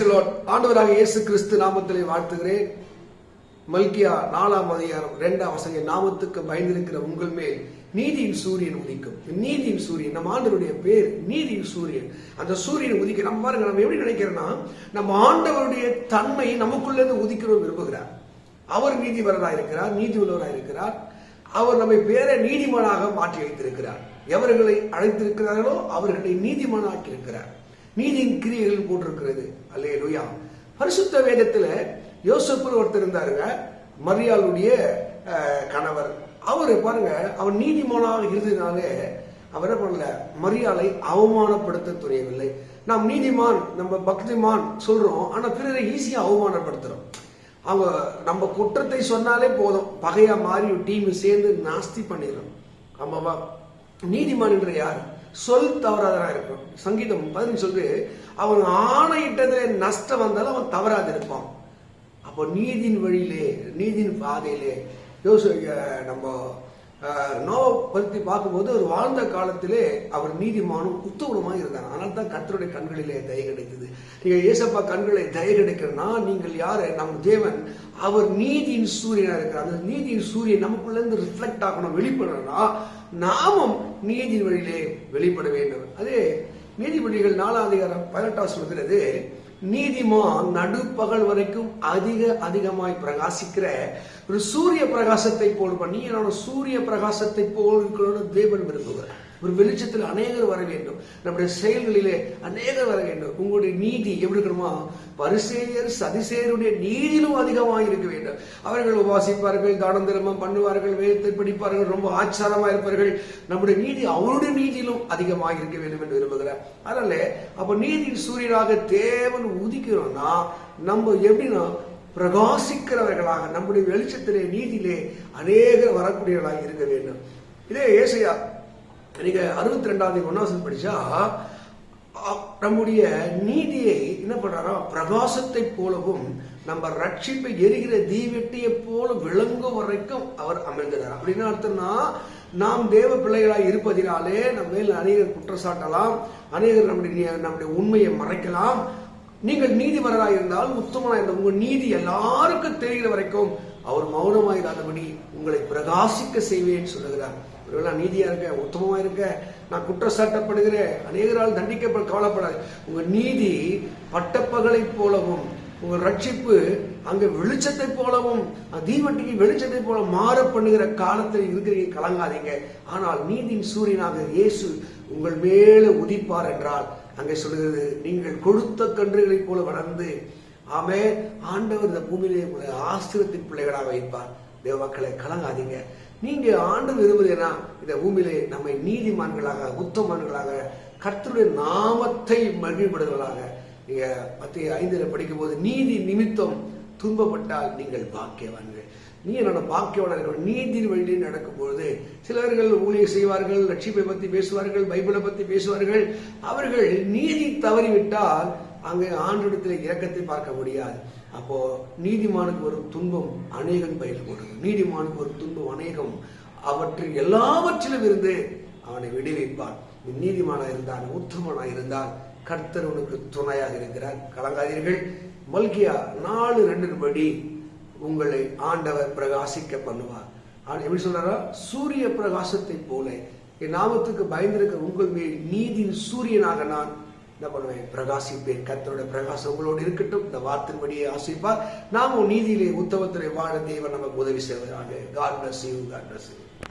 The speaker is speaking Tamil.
ஆண்டவராக இயேசு கிறிஸ்து நாமத்திலே வாழ்த்துகிறேன். மல்கியா நாலாம் அதிகாரம் இரண்டாம் வசங்க நாமத்துக்கு பயந்திருக்கிற உங்கள் மேல் நீதியின் சூரியன் உதிக்கும். நீதியின் சூரியன் நம்ம ஆண்டவருடைய பேர் நீதியின் சூரியன். அந்த சூரியன் உதிக்க நம்ம பாருங்க நம்ம எப்படி நினைக்கிறோம்னா நம்ம ஆண்டவருடைய தன்மை நமக்குள்ள இருந்து உதிக்கணும் விரும்புகிறார். அவர் நீதிபரராக இருக்கிறார் நீதி உள்ளவராக இருக்கிறார். அவர் நம்மை பேரை நீதிமானாக மாற்றி வைத்திருக்கிறார். எவர்களை அழைத்திருக்கிறார்களோ அவர்களை நீதிமானாக்கி இருக்கிறார் நீதியின் கிரியைகள் போட்டிருக்கிறது அல்லே லுயா பரிசுத்த வேதத்துல யோசப்பு ஒருத்தர் இருந்தாருங்க. மரியாளுடைய அஹ், கணவர். அவரு பாருங்க அவர் நீதிமானாக இருந்ததுனாலே அவர் என்ன பண்ணல மரியாதை அவமானப்படுத்த துணியவில்லை நாம் நீதிமான் நம்ம பக்திமான் சொல்றோம் ஆனா பிறரை ஈஸியா அவமானப்படுத்துறோம். அவங்க நம்ம குற்றத்தை சொன்னாலே போதும். பகையா மாறி டீம் சேர்ந்து நாஸ்தி பண்ணிடுறோம். ஆமாவா? நீதிமான் என்ற யார்? சொல் தவறாதனா இருக்கும் சங்கீதம் பதினஞ்சு சொல்லு அவன் ஆணையிட்டதுல நஷ்டம் வந்தாலும் அவன் தவறாது இருப்பான். அப்போ நீதியின் வழியிலே நீதியின் பாதையிலே யோசி நம்ம நோவை பற்றி பார்க்கும்போது அவர் வாழ்ந்த காலத்திலே அவர் நீதிமானும் உத்தவனமாக இருந்தார். ஆனால் தான் கத்தருடைய கண்களிலே தய கிடைத்தது. நீங்கள் ஏசப்பா கண்களை தய கிடைக்கிறனா நீங்கள் யாரு? நம் தேவன். அவர் நீதியின் சூரியனாக இருக்கிறார். அந்த நீதியின் சூரியன் நமக்குள்ளேருந்து ரிஃப்ளெக்ட் ஆகணும் வெளிப்படணும்னா நாமும் நீதியின் வழியிலே வெளிப்பட வேண்டும். அதே நீதிபதிகள் நாலாம் அதிகாரம் பதினெட்டாம் சொல்கிறது நீதிமான் நடுப்பகல் வரைக்கும் அதிக அதிகமாய் பிரகாசிக்கிற ஒரு சூரிய பிரகாசத்தை போல் பண்ணி என்னோட சூரிய பிரகாசத்தை போல் இருக்கணும்னு தேவன் விரும்புகிறார். ஒரு வெளிச்சத்தில் அநேகர் வர வேண்டும். நம்முடைய செயல்களிலே அநேகர் வர வேண்டும். உங்களுடைய நீதி எப்படி இருக்கணுமா பரிசேயர் சதிசேயருடைய நீதியிலும் அதிகமாக இருக்க வேண்டும். அவர்கள் உபாசிப்பார்கள் தானம் தர்மம் பண்ணுவார்கள் வேதத்தை படிப்பார்கள் ரொம்ப ஆச்சாரமா இருப்பார்கள். நம்முடைய நீதி அவருடைய நீதியிலும் அதிகமாக இருக்க வேண்டும் என்று விரும்புகிறார். அதனால அப்ப நீதியின் சூரியனாக தேவன் உதிக்கிறோம்னா நம்ம எப்படின்னா பிரகாசிக்கிறவர்களாக நம்முடைய வெளிச்சத்திலே நீதியிலே அநேகர் வரக்கூடியவர்களாக இருக்க வேண்டும். இதே ஏசையா நீங்க அறுபத்தி ரெண்டாவது ஒன்னாவது படிச்சா நம்முடைய நீதியை என்ன பண்றாரா பிரகாசத்தை போலவும் நம்ம ரட்சிப்பை எரிகிற தீவெட்டியை போல விளங்கும் வரைக்கும் அவர் அமைந்தனர் அப்படின்னு அர்த்தம்னா நாம் தேவ பிள்ளைகளாய் இருப்பதினாலே நம்ம மேல் அநேகர் குற்றச்சாட்டலாம் அநேகர் நம்முடைய நீ- நம்முடைய உண்மையை மறைக்கலாம். நீங்கள் நீதிபரராய் இருந்தால் உத்தமனாக இருந்த உங்கள் நீதி எல்லாருக்கும் தெரிகிற வரைக்கும் அவர் மௌனமாயிராதபடி உங்களை பிரகாசிக்க செய்வேன் சொல்லுகிறார். ஒருவேளை நான் நீதியா இருக்க உத்தமமா இருக்க நான் குற்றச்சாட்டப்படுகிறேன் அநேகரால் தண்டிக்கப்பட கவலைப்படாது. உங்க நீதி பட்டப்பகலை போலவும் உங்க ரட்சிப்பு அங்க வெளிச்சத்தை போலவும் தீவட்டிக்கு வெளிச்சத்தை போல மாற பண்ணுகிற காலத்தில் இருக்கிறீங்க கலங்காதீங்க. ஆனால் நீதியின் சூரியனாக இயேசு உங்கள் மேல உதிப்பார் என்றால் அங்கே சொல்லுகிறது நீங்கள் கொடுத்த கன்றுகளைப் போல வளர்ந்து ஆமே ஆண்டவர் இந்த பூமியிலே உங்களை ஆசிரியத்தின் பிள்ளைகளாக வைப்பார். தேவ மக்களை கலங்காதீங்க. நீங்க ஆண்டு விரும்புகிறேன்னா இந்த பூமியிலே நம்மை நீதிமான்களாக உத்தமான்களாக கர்த்தருடைய நாமத்தை மகிழ்படுவர்களாக நீங்க மத்திய ஐந்தில் படிக்கும் போது நீதி நிமித்தம் துன்பப்பட்டால் நீங்கள் பாக்கியவான்கள். நீ என்னோட பாக்கியவான நீதி வழி நடக்கும்பொழுது சிலர்கள் ஊழியர் செய்வார்கள் லட்சிப்பை பத்தி பேசுவார்கள் பைபிளை பத்தி பேசுவார்கள். அவர்கள் நீதி தவறிவிட்டால் அங்கே ஆண்டிடத்தில் இறக்கத்தை பார்க்க முடியாது. அப்போ நீதிமானுக்கு வரும் துன்பம் அநேகம் பயிர் கொடுக்கும் நீதிமானுக்கு வரும் துன்பம் அநேகம். அவற்றில் எல்லாவற்றிலும் இருந்து அவனை விடுவிப்பான். நீதிமானா இருந்தான் உத்தமனா இருந்தால் கர்த்தர் உனக்கு துணையாக இருக்கிறார். கலங்காதீர்கள். மல்கியா நாலு ரெண்டு படி உங்களை ஆண்டவர் பிரகாசிக்க பண்ணுவார். ஆனால் எப்படி சொல்றாரா? சூரிய பிரகாசத்தை போல. என் நாமத்துக்கு பயந்திருக்கிற உங்கள் மேல் நீதியின் சூரியனாக நான் என்ன பிரகாசிப்பேன் கத்தருடைய பிரகாசம் உங்களோடு இருக்கட்டும். இந்த வார்த்தையின்படியே ஆசிப்பார் நாமும் நீதியிலே உத்தவத்திலே வாழ தேவன் நமக்கு உதவி செய்வதாக God bless you God bless you